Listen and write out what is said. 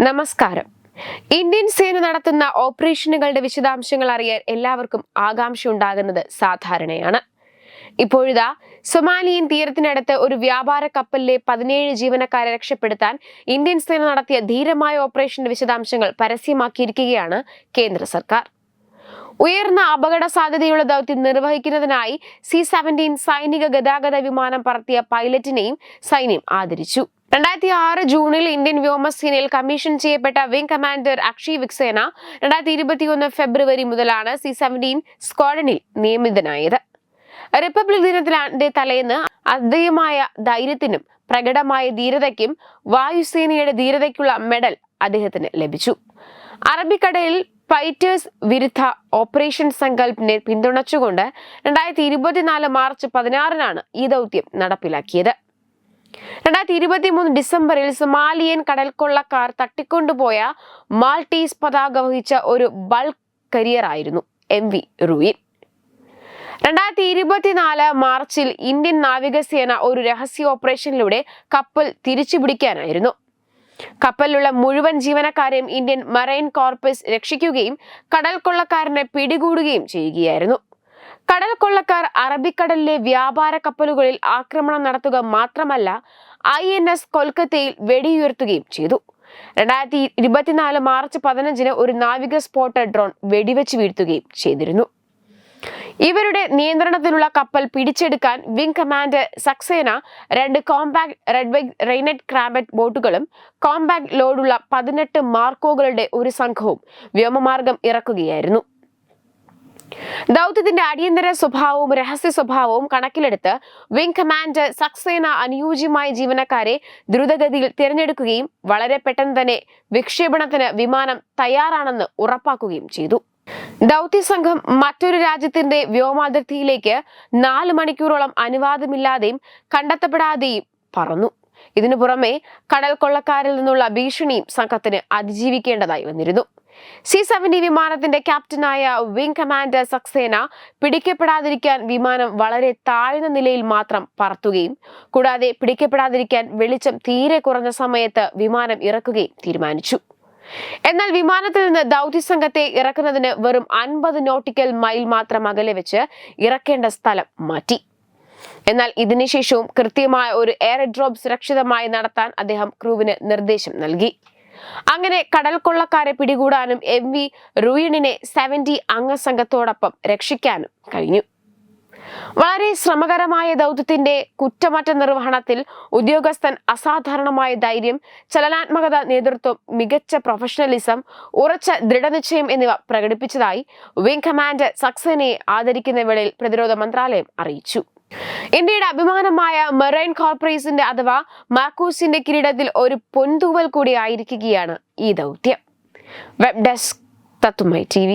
നമസ്കാരം. ഇന്ത്യൻ സേന നടത്തുന്ന ഓപ്പറേഷനുകളുടെ വിശദാംശങ്ങൾ അറിയാൻ എല്ലാവർക്കും ആകാംക്ഷ ഉണ്ടാകുന്നത് സാധാരണയാണ്. ഇപ്പോഴിതാ സൊമാലിയൻ തീരത്തിനടുത്ത് ഒരു വ്യാപാര കപ്പലിലെ പതിനേഴ് ജീവനക്കാരെ രക്ഷപ്പെടുത്താൻ ഇന്ത്യൻ സേന നടത്തിയ ധീരമായ ഓപ്പറേഷന്റെ വിശദാംശങ്ങൾ പരസ്യമാക്കിയിരിക്കുകയാണ് കേന്ദ്ര സർക്കാർ. ഉയർന്ന അപകട സാധ്യതയുള്ള ദൗത്യം നിർവഹിക്കുന്നതിനായി സി സെവന്റീൻ സൈനിക ഗതാഗത വിമാനം പറത്തിയ പൈലറ്റിനെയും സൈന്യം ആദരിച്ചു. രണ്ടായിരത്തി ആറ് ജൂണിൽ ഇന്ത്യൻ വ്യോമസേനയിൽ കമ്മീഷൻ ചെയ്യപ്പെട്ട വിംഗ് കമാൻഡർ അക്ഷയ് വിക്സേന രണ്ടായിരത്തി ഇരുപത്തിയൊന്ന് ഫെബ്രുവരി മുതലാണ് സി സെവന്റീൻ സ്ക്വാഡനിൽ നിയമിതനായത്. റിപ്പബ്ലിക് ദിനത്തിന്റെ തലേന്ന് അദ്ദേഹമായ ധൈര്യത്തിനും പ്രകടമായ ധീരതയ്ക്കും വായുസേനയുടെ ധീരതയ്ക്കുള്ള മെഡൽ അദ്ദേഹത്തിന് ലഭിച്ചു. അറബിക്കടലിൽ ഫൈറ്റേഴ്സ് വിരുദ്ധ ഓപ്പറേഷൻ സങ്കല്പിനെ പിന്തുണച്ചുകൊണ്ട് രണ്ടായിരത്തി ഇരുപത്തിനാല് മാർച്ച് പതിനാറിനാണ് ഈ ദൗത്യം നടപ്പിലാക്കിയത്. രണ്ടായിരത്തി ഇരുപത്തി മൂന്ന് ഡിസംബറിൽ സൊമാലിയൻ കടൽക്കൊള്ളക്കാർ തട്ടിക്കൊണ്ടുപോയ മാൾട്ടീസ് പതാക വഹിച്ച ഒരു ബൾക്ക് കരിയർ ആയിരുന്നു എം വി റൂയിൻ. രണ്ടായിരത്തി ഇരുപത്തിനാല് മാർച്ചിൽ ഇന്ത്യൻ നാവികസേന ഒരു രഹസ്യ ഓപ്പറേഷനിലൂടെ കപ്പൽ തിരിച്ചുപിടിക്കാനായിരുന്നു. കപ്പലിലുള്ള മുഴുവൻ ജീവനക്കാരെയും ഇന്ത്യൻ മറൈൻ കോർപ്പസ് രക്ഷിക്കുകയും കടൽ കൊള്ളക്കാരനെ പിടികൂടുകയും ചെയ്യുകയായിരുന്നു. കടൽ കൊള്ളക്കാർ അറബിക്കടലിലെ വ്യാപാര കപ്പലുകളിൽ ആക്രമണം നടത്തുക മാത്രമല്ല ഐ എൻ എസ് കൊൽക്കത്തയിൽ വെടിയുയർത്തുകയും ചെയ്തു. രണ്ടായിരത്തി ഇരുപത്തിനാല് മാർച്ച് പതിനഞ്ചിന് ഒരു നാവിക സ്പോട്ട് ഡ്രോൺ വെടിവെച്ച് വീഴ്ത്തുകയും ചെയ്തിരുന്നു. ഇവരുടെ നിയന്ത്രണത്തിലുള്ള കപ്പൽ പിടിച്ചെടുക്കാൻ വിംഗ് കമാൻഡർ സക്സേന രണ്ട് കോമ്പാക്ട് റെഡ് റെയ്നറ്റ് ക്രാബറ്റ് ബോട്ടുകളും കോമ്പാക്ട് ലോഡുള്ള പതിനെട്ട് മാർക്കോകളുടെ ഒരു സംഘവും വ്യോമമാർഗം ഇറക്കുകയായിരുന്നു. ദൗത്യത്തിന്റെ അടിയന്തര സ്വഭാവവും രഹസ്യ സ്വഭാവവും കണക്കിലെടുത്ത് വിംഗ് കമാൻഡർ സക്സേന അനുയോജ്യമായ ജീവനക്കാരെ ദ്രുതഗതിയിൽ തിരഞ്ഞെടുക്കുകയും വളരെ പെട്ടെന്ന് തന്നെ വിക്ഷേപണത്തിന് വിമാനം തയ്യാറാണെന്ന് ഉറപ്പാക്കുകയും ചെയ്തു. ദൗത്യ സംഘം മറ്റൊരു രാജ്യത്തിന്റെ വ്യോമാതിർത്തിയിലേക്ക് നാല് മണിക്കൂറോളം അനുവാദമില്ലാതെയും കണ്ടെത്തപ്പെടാതെയും പറന്നു. ഇതിനു പുറമെ കടൽ കൊള്ളക്കാരിൽ നിന്നുള്ള ഭീഷണിയും സംഘത്തിന് അതിജീവിക്കേണ്ടതായി വന്നിരുന്നു. സി സെവന്റി വിമാനത്തിന്റെ ക്യാപ്റ്റനായ വിംഗ് കമാൻഡർ സക്സേന പിടിക്കപ്പെടാതിരിക്കാൻ വിമാനം വളരെ താഴ്ന്ന നിലയിൽ മാത്രം പറത്തുകയും കൂടാതെ പിടിക്കപ്പെടാതിരിക്കാൻ വെളിച്ചം തീരെ കുറഞ്ഞ സമയത്ത് വിമാനം ഇറക്കുകയും തീരുമാനിച്ചു. എന്നാൽ വിമാനത്തിൽ നിന്ന് ദൗത്യസംഘത്തെ ഇറക്കുന്നതിന് വെറും അൻപത് നോട്ടിക്കൽ മൈൽ മാത്രം അകലെ വെച്ച് ഇറക്കേണ്ട സ്ഥലം മാറ്റി. എന്നാൽ ഇതിനുശേഷവും കൃത്യമായ ഒരു എയർ ഡ്രോപ്പ് സുരക്ഷിതമായി നടത്താൻ അദ്ദേഹം ക്രൂവിന് നിർദ്ദേശം നൽകി. അങ്ങനെ കടൽ കൊള്ളക്കാരെ പിടികൂടാനും എം വി റൂയിണിനെ സെവന്റി അംഗസംഘത്തോടൊപ്പം രക്ഷിക്കാനും കഴിഞ്ഞു. വളരെ ശ്രമകരമായ ദൗത്യത്തിന്റെ കുറ്റമറ്റ നിർവഹണത്തിൽ ഉദ്യോഗസ്ഥൻ അസാധാരണമായ ധൈര്യം ചലനാത്മകത നേതൃത്വം മികച്ച പ്രൊഫഷണലിസം ഉറച്ച ദൃഢനിശ്ചയം എന്നിവ പ്രകടിപ്പിച്ചതായി വിംഗ് കമാൻഡർ സക്സേനയെ ആദരിക്കുന്ന വേളയിൽ പ്രതിരോധ മന്ത്രാലയം അറിയിച്ചു. ഇന്ത്യയുടെ അഭിമാനമായ മെറൈൻ കോർപ്പറേഷന്റെ അഥവാ മാക്കൂസിന്റെ കിരീടത്തിൽ ഒരു പൊൻതൂവൽ കൂടി ആയിരിക്കുകയാണ് ഈ ദൗത്യം. വെബ് ഡെസ്ക് തത്തുമൈ ടി